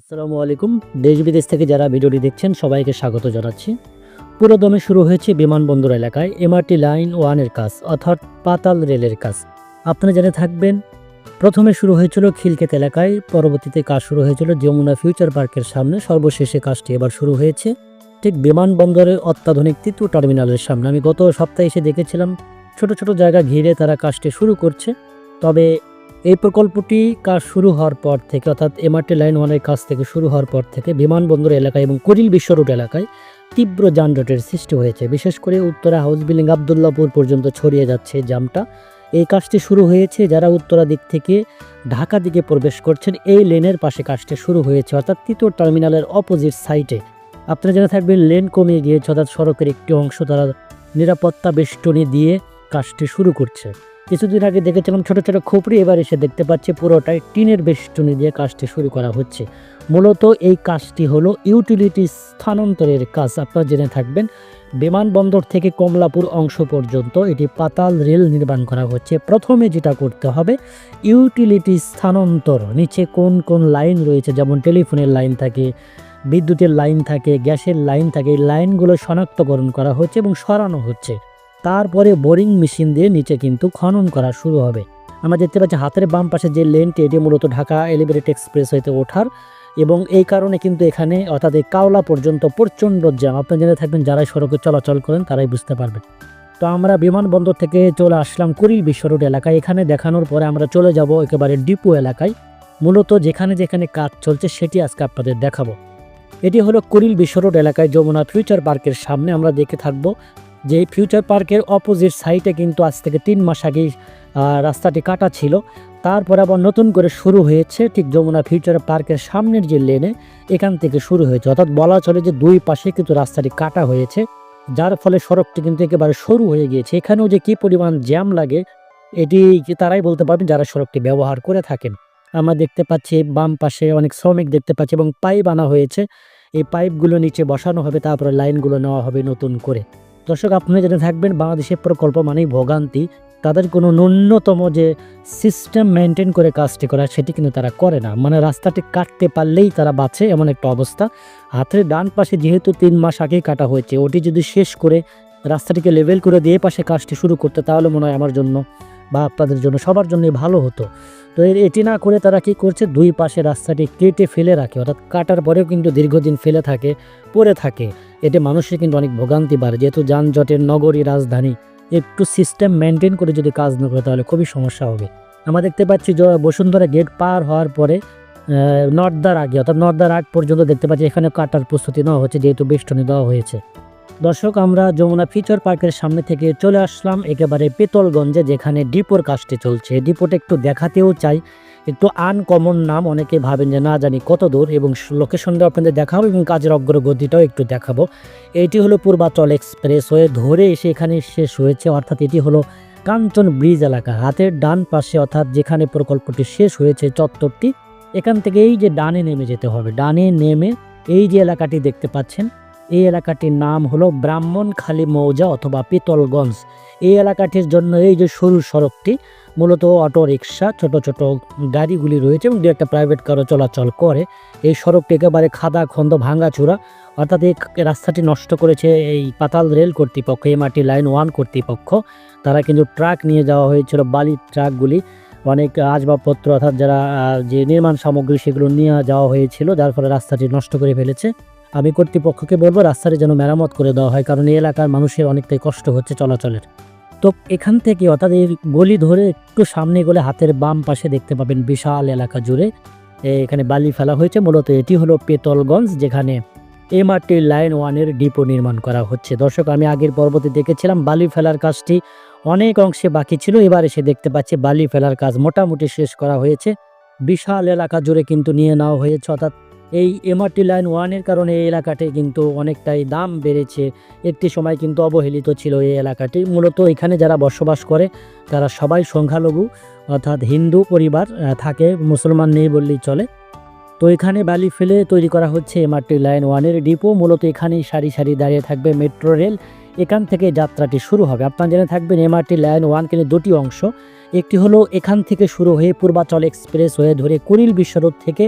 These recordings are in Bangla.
আসসালামু আলাইকুম। দেশ বিদেশ থেকে যারা ভিডিওটি দেখছেন, সবাইকে স্বাগত জানাচ্ছি। পুরোদমে শুরু হয়েছে বিমানবন্দর এলাকায় এমআরটি লাইন ওয়ানের কাজ, অর্থাৎ পাতাল রেলের কাজ। আপনারা জেনে থাকবেন, প্রথমে শুরু হয়েছিল খিলক্ষেত এলাকায়, পরবর্তীতে কাজ শুরু হয়েছিল যমুনা ফিউচার পার্কের সামনে। সর্বশেষে কাজটি এবার শুরু হয়েছে ঠিক বিমানবন্দরের অত্যাধুনিক তৃতীয় টার্মিনালের সামনে। আমি গত সপ্তাহে এসে দেখেছিলাম, ছোট ছোট জায়গা ঘিরে তারা কাজটি শুরু করছে। তবে এই প্রকল্পটি কাজ শুরু হওয়ার পর থেকে, অর্থাৎ এমআরটি লাইন ওয়ানের কাজ থেকে শুরু হওয়ার পর থেকে বিমানবন্দর এলাকায় এবং করিল বিশ্ব এলাকায় তীব্র যানজটের সৃষ্টি হয়েছে। বিশেষ করে উত্তরা হাউস বিল্ডিং আবদুল্লাপুর পর্যন্ত ছড়িয়ে যাচ্ছে জামটা। এই কাজটি শুরু হয়েছে যারা উত্তরা দিক থেকে ঢাকা দিকে প্রবেশ করছেন, এই লেনের পাশে কাজটি শুরু হয়েছে, অর্থাৎ তৃতীয় টার্মিনালের অপোজিট সাইটে আপনারা জেনে থাকবেন, লেন কমিয়ে গিয়েছে, অর্থাৎ সড়কের একটি অংশ তারা নিরাপত্তা বেষ্টনী দিয়ে কাজটি শুরু করছে। কিছুদিন আগে দেখেছিলাম ছোট ছোট খোপড়ি, এবার এসে দেখতে পাচ্ছি পুরোটাই টিনের বেষ্টনী দিয়ে কাজটি শুরু করা হচ্ছে। মূলত এই কাজটি হলো ইউটিলিটি স্থানান্তরের কাজ, আপনারা জেনে থাকবেন। বিমানবন্দর থেকে কমলাপুর অংশ পর্যন্ত এটি পাতাল রেল নির্মাণ করা হচ্ছে। প্রথমে যেটা করতে হবে, ইউটিলিটি স্থানান্তর, নিচে কোন কোন লাইন রয়েছে, যেমন টেলিফোনের লাইন থাকে, বিদ্যুতের লাইন থাকে, গ্যাসের লাইন থাকে, এই লাইনগুলো শনাক্তকরণ করা হচ্ছে এবং সরানো হচ্ছে। তারপরে বোরিং মেশিন দিয়ে নিচে কিন্তু খনন করা শুরু হবে। আমরা দেখতে পাচ্ছি হাতের বাম পাশে যে লেনটি, এটি মূলত ঢাকা এলিভেটেড এক্সপ্রেস হইতে ওঠার এবং এই কারণে কিন্তু এখানে অর্থাৎ এই কাওলা পর্যন্ত প্রচণ্ড জ্যাম। আপনারা জেনে থাকবেন যারাই সড়কে চলাচল করেন, তারাই বুঝতে পারবেন। তো আমরা বিমানবন্দর থেকে চলে আসলাম কুড়িল বিশ্ব রোড এলাকায়। এখানে দেখানোর পরে আমরা চলে যাব একেবারে ডিপো এলাকায়। মূলত যেখানে যেখানে কাজ চলছে, সেটি আজকে আপনাদের দেখাবো। এটি হলো কুড়িল বিশ্ব রোড এলাকায় যমুনা ফিউচার পার্কের সামনে। আমরা দেখে থাকব যে ফিউচার পার্কের অপোজিট সাইটে কিন্তু আজ থেকে তিন মাস আগেই রাস্তাটি কাটা ছিল। তারপর আবার নতুন করে শুরু হয়েছে ঠিক যমুনা ফিউচার পার্কের সামনের যে লেনে এখান থেকে শুরু হয়েছে। অর্থাৎ বলা চলে যে দুই পাশে কিন্তু রাস্তাটি কাটা হয়েছে, যার ফলে সড়কটি কিন্তু একেবারে সরু হয়ে গিয়েছে। এখানেও যে কী পরিমাণ জ্যাম লাগে, এটি তারাই বলতে পারবেন যারা সড়কটি ব্যবহার করে থাকেন। আমরা দেখতে পাচ্ছি বাম পাশে অনেক শ্রমিক দেখতে পাচ্ছি এবং পাইপ আনা হয়েছে। এই পাইপগুলো নিচে বসানো হবে, তারপরে লাইনগুলো নেওয়া হবে নতুন করে। দর্শক আপনি জেনে থাকবেন বাংলাদেশের প্রকল্প মানেই ভোগান্তি। তাদের কোনো ন্যূনতম যে সিস্টেম মেনটেন করে কাজটি করা, সেটি কিন্তু তারা করে না। মানে রাস্তাটি কাটতে পারলেই তারা বাঁচে, এমন একটা অবস্থা। হাতের ডান পাশে যেহেতু তিন মাস আগেই কাটা হয়েছে, ওটি যদি শেষ করে রাস্তাটিকে লেভেল করে দিয়ে পাশে কাজটি শুরু করতে, তাহলে মনে হয় আমার জন্য বা আপনাদের জন্য সবার জন্যই ভালো হতো। তো এটি না করে তারা কি করছে? দুই পাশে রাস্তাটি কেটে ফেলে রাখে। অর্থাৎ কাটার পরেও কিন্তু দীর্ঘদিন ফেলে থাকে, পড়ে থাকে। এতে মানুষের কিন্তু অনেক ভোগান্তি বাড়ে। যেহেতু যানজটের নগরী রাজধানী, একটু সিস্টেম মেনটেন করে যদি কাজ না করে তাহলে খুবই সমস্যা হবে। আমরা দেখতে পাচ্ছি বসুন্ধরা গেট পার হওয়ার পরে নর্দার আগে, অর্থাৎ নর্দার আগ পর্যন্ত দেখতে পাচ্ছি এখানে কাটার প্রস্তুতি নেওয়া হচ্ছে, যেহেতু বেষ্টনী দেওয়া হয়েছে। দর্শক, আমরা যমুনা ফিচার পার্কের সামনে থেকে চলে আসলাম একেবারে পেতলগঞ্জে, যেখানে ডিপোর কাজটি চলছে। ডিপোটা একটু দেখাতেও চাই, একটু আনকমন নাম, অনেকে ভাবেন যে না জানি কত দূর, এবং লোকেশনটা আপনাদের দেখাবো এবং কাজের অগ্রগতিটাও একটু দেখাবো। এটি হলো পূর্বাচল এক্সপ্রেস হয়ে ধরে এসে এখানে শেষ হয়েছে, অর্থাৎ এটি হলো কাঞ্চন ব্রিজ এলাকা। হাতের ডান পাশে, অর্থাৎ যেখানে প্রকল্পটি শেষ হয়েছে চত্বরটি, এখান থেকে এই যে ডানে নেমে যেতে হবে। ডানে নেমে এই যে এলাকাটি দেখতে পাচ্ছেন এই এলাকাটির নাম হলো ব্রাহ্মণখালী মৌজা অথবা পিতলগঞ্জ। এই এলাকাটির জন্য এই যে সরু সড়কটি, মূলত অটো রিক্সা, ছোট ছোট গাড়িগুলি রয়েছে এবং দু একটা প্রাইভেট কারও চলাচল করে। এই সড়কটি একেবারে খাদা খন্দ ভাঙাচুরা অর্থাৎ এই রাস্তাটি নষ্ট করেছে এই পাতাল রেল কর্তৃপক্ষ এমআরটি লাইন ওয়ান কর্তৃপক্ষ। তারা কিন্তু ট্রাক নিয়ে যাওয়া হয়েছিল বালির ট্রাকগুলি। অনেক আসবাবপত্র অর্থাৎ যারা যে নির্মাণ সামগ্রী সেগুলো নিয়ে যাওয়া হয়েছিল, যার ফলে রাস্তাটি নষ্ট করে ফেলেছে। আমি কর্তৃপক্ষকে বলব, রাস্তাটি যেন মেরামত করে দেওয়া হয়, কারণ এই এলাকার মানুষের অনেকটাই কষ্ট হচ্ছে চলাচলের। তো এখান থেকে অর্থাৎ এই গলি ধরে একটু সামনে গেলে হাতের বাম পাশে দেখতে পাবেন বিশাল এলাকা জুড়ে। এখানে বালি ফেলা হয়েছে, মূলত এটি হলো পেতলগঞ্জ, যেখানে এমআরটি লাইন ওয়ানের ডিপো নির্মাণ করা হচ্ছে। দর্শক, আমি আগের পর্বতে দেখেছিলাম, বালি ফেলার কাজটি অনেক অংশে বাকি ছিল, এবার এসে দেখতে পাচ্ছি বালি ফেলার কাজ মোটামুটি শেষ করা হয়েছে। বিশাল এলাকা জুড়ে কিন্তু নিয়ে নেওয়া হয়েছে, অর্থাৎ এই এমআরটি লাইন ওয়ানের কারণে এই এলাকাটি কিন্তু অনেকটাই দাম বেড়েছে। একটি সময় কিন্তু অবহেলিত ছিল এই এলাকাটি। মূলত এখানে যারা বসবাস করে, তারা সবাই সংখ্যালঘু অর্থাৎ হিন্দু পরিবার থাকে, মুসলমান নেই বললেই চলে। তো এখানে বালি ফেলে তৈরি করা হচ্ছে এমআরটি লাইন ওয়ানের ডিপো। মূলত এখানেই সারি সারি দাঁড়িয়ে থাকবে মেট্রো রেল। এখান থেকে যাত্রাটি শুরু হবে। আপনারা জেনে থাকবেন এমআরটি লাইন ওয়ান কিন্তু দুটি অংশ। একটি হলো এখান থেকে শুরু হয়ে পূর্বাচল এক্সপ্রেস হয়ে ধরে কুড়িল বিশ্বরোড থেকে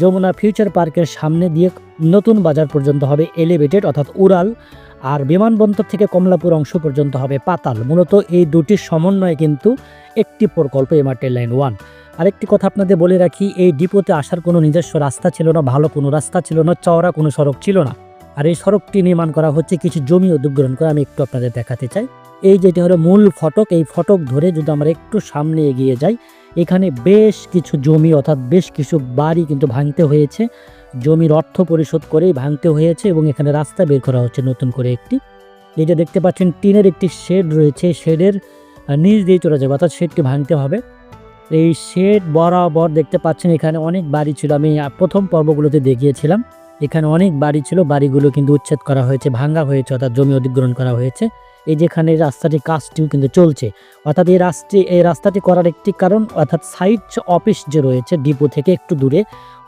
যমুনা ফিউচার পার্কের সামনে দিয়ে নতুন বাজার পর্যন্ত হবে এলিভেটেড, অর্থাৎ উড়াল, আর বিমানবন্দর থেকে কমলাপুর অংশ পর্যন্ত হবে পাতাল। মূলত এই দুটির সমন্বয়ে কিন্তু একটি প্রকল্প এমআরটেল লাইন ওয়ান। আরেকটি কথা আপনাদের বলে রাখি, এই ডিপোতে আসার কোনো নিজস্ব রাস্তা ছিল না, ভালো কোনো রাস্তা ছিল না, চওড়া কোনো সড়ক ছিল না। আর এই সড়কটি নির্মাণ করা হচ্ছে কিছু জমি অধিগ্রহণ করে। আমি একটু আপনাদের দেখাতে চাই। এই যেটি হলো মূল ফটক, এই ফটক ধরে যদি আমরা একটু সামনে এগিয়ে যাই, এখানে বেশ কিছু জমি, অর্থাৎ বেশ কিছু বাড়ি কিন্তু ভাঙতে হয়েছে। জমির অর্থ পরিশোধ করেই ভাঙতে হয়েছে এবং এখানে রাস্তা বের করা হচ্ছে নতুন করে একটি। এই যে দেখতে পাচ্ছেন, টিনের একটি শেড রয়েছে। শেডের নিচ দিয়ে চলে যাবে, অর্থাৎ শেডটি ভাঙতে হবে। এই শেড বরাবর দেখতে পাচ্ছেন, এখানে অনেক বাড়ি ছিল। আমি প্রথম পর্বগুলোতে দেখিয়েছিলাম। এখানে অনেক বাড়ি ছিল, বাড়িগুলো কিন্তু উচ্ছেদ করা হয়েছে ভাঙ্গা হয়েছে, অর্থাৎ জমি অধিগ্রহণ করা হয়েছে। এই যেখানে রাস্তাটি কাজটিও কিন্তু চলছে। অর্থাৎ এই রাস্তাটি এই রাস্তাটি করার একটি কারণ, অর্থাৎ সাইট অফিস যে রয়েছে, ডিপো থেকে একটু দূরে,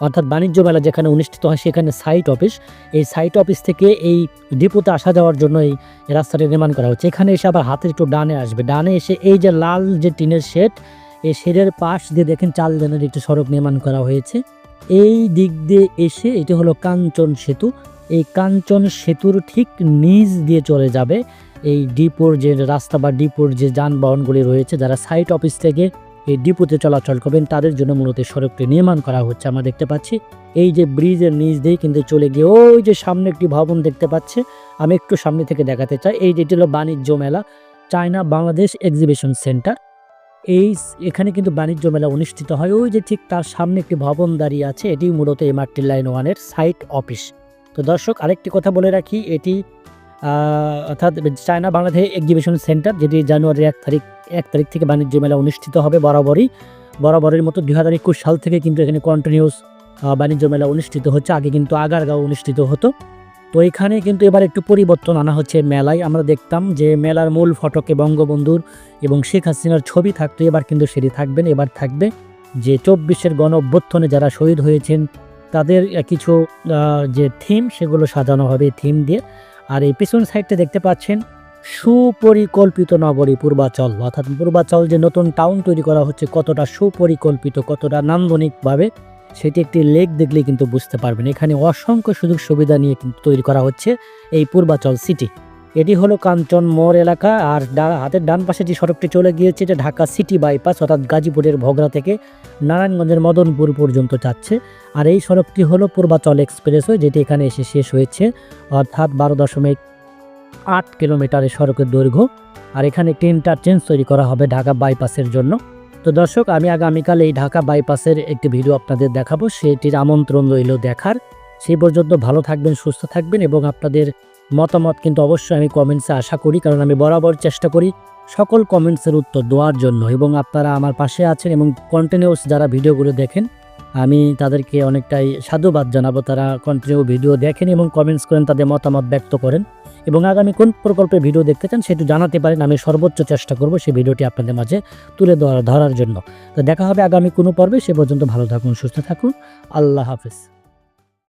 অর্থাৎ বাণিজ্য মেলা যেখানে অনুষ্ঠিত হয়, সেখানে সাইট অফিস এই সাইট অফিস থেকে এই ডিপোতে আসা যাওয়ার জন্য এই রাস্তাটি নির্মাণ করা হচ্ছে। এখানে এসে আবার হাতের একটু ডানে আসবে। ডানে এসে এই যে লাল যে টিনের শেড, এই শেডের পাশ দিয়ে দেখেন চাল লেনের একটি সড়ক নির্মাণ করা হয়েছে। এই দিক দিয়ে এসে এটি হলো কাঞ্চন সেতু। এই কাঞ্চন সেতুর ঠিক নিচ দিয়ে চলে যাবে এই ডিপোর যে রাস্তা বা ডিপোর যে যানবাহনগুলি রয়েছে, যারা সাইট অফিস থেকে এই ডিপোতে চলাচল করবেন, তাদের জন্য মূলত সড়কটি নির্মাণ করা হচ্ছে। আমরা দেখতে পাচ্ছি এই যে ব্রিজের নিচ দিয়ে কিন্তু চলে গিয়ে ওই যে সামনে একটি ভবন দেখতে পাচ্ছে। আমি একটু সামনে থেকে দেখাতে চাই। এই যেটি হলো বাণিজ্য মেলা, চায়না বাংলাদেশ এক্সিবিশন সেন্টার এই এখানে কিন্তু বাণিজ্য মেলা অনুষ্ঠিত হয়। ওই যে ঠিক তার সামনে একটি ভবন দাঁড়িয়ে আছে এটি মূলত এমআরটি লাইন ওয়ানের সাইট অফিস। তো দর্শক, আরেকটি কথা বলে রাখি, এটি অর্থাৎ চায়না বাংলাদেশ এক্সিবিশন সেন্টার, যেটি জানুয়ারির এক তারিখ এক তারিখ থেকে বাণিজ্য মেলা অনুষ্ঠিত হবে বরাবরই। বরাবরের মতো দুই হাজার একুশ সাল থেকে কিন্তু এখানে কন্টিনিউস বাণিজ্য মেলা অনুষ্ঠিত হচ্ছে। আগে কিন্তু আগারগাঁও অনুষ্ঠিত হতো। তো এখানে কিন্তু এবার একটু পরিবর্তন আনা হচ্ছে মেলায়। আমরা দেখতাম যে মেলার মূল ফটকে বঙ্গবন্ধুর এবং শেখ হাসিনার ছবি থাকতো, এবার কিন্তু সেটি থাকবেন এবার থাকবে যে চব্বিশের গণ অভ্যুত্থানে যারা শহীদ হয়েছেন, তাদের কিছু যে থিম সেগুলো সাজানো হবে থিম দিয়ে। আর এই পিছন সাইডটা দেখতে পাচ্ছেন, সুপরিকল্পিত নগরী পূর্বাচল। অর্থাৎ পূর্বাচল যে নতুন টাউন তৈরি করা হচ্ছে, কতটা সুপরিকল্পিত, কতটা নান্দনিকভাবে সেটি একটি লেক দেখলে কিন্তু বুঝতে পারবেন। এখানে অসংখ্য সুযোগ সুবিধা নিয়ে কিন্তু তৈরি করা হচ্ছে এই পূর্বাচল সিটি। এটি হলো কাঞ্চন মোড় এলাকা আর হাতের ডান পাশে যে সড়কটি চলে গিয়েছে, এটা ঢাকা সিটি বাইপাস অর্থাৎ গাজীপুরের ভোগড়া থেকে নারায়ণগঞ্জের মদনপুর পর্যন্ত যাচ্ছে। আর এই সড়কটি হলো পূর্বাচল এক্সপ্রেসওয়ে, যেটি এখানে এসে শেষ হয়েছে, অর্থাৎ বারো দশমিক আট কিলোমিটারের সড়কের দৈর্ঘ্য। আর এখানে একটি ইন্টারচেঞ্জ তৈরি করা হবে ঢাকা বাইপাসের জন্য। তো দর্শক, আমি আগামীকাল এই ঢাকা বাইপাসের একটি ভিডিও আপনাদের দেখাবো। সেটির আমন্ত্রণ রইল দেখার। সেই পর্যন্ত ভালো থাকবেন, সুস্থ থাকবেন এবং আপনাদের মতামত কিন্তু অবশ্যই আমি কমেন্টসে আশা করি, কারণ আমি বরাবর চেষ্টা করি সকল কমেন্টসের উত্তর দেওয়ার জন্য। এবং আপনারা আমার পাশে আছেন এবং কন্টিনিউস যারা ভিডিওগুলো দেখেন আমি তাদেরকে অনেকটাই সাধুবাদ জানাব। তারা কন্টিনিউ ভিডিও দেখেন এবং কমেন্টস করেন, তাদের মতামত ব্যক্ত করেন এবং আগামী কোন প্রকল্পে ভিডিও দেখতে চান সেটি জানাতে পারেন। আমি সর্বোচ্চ চেষ্টা করব সেই ভিডিওটি আপনাদের মাঝে তুলে ধরা ধরার জন্য। তো দেখা হবে আগামী কোনো পর্বে, সে পর্যন্ত ভালো থাকুন, সুস্থ থাকুন। আল্লাহ হাফিজ।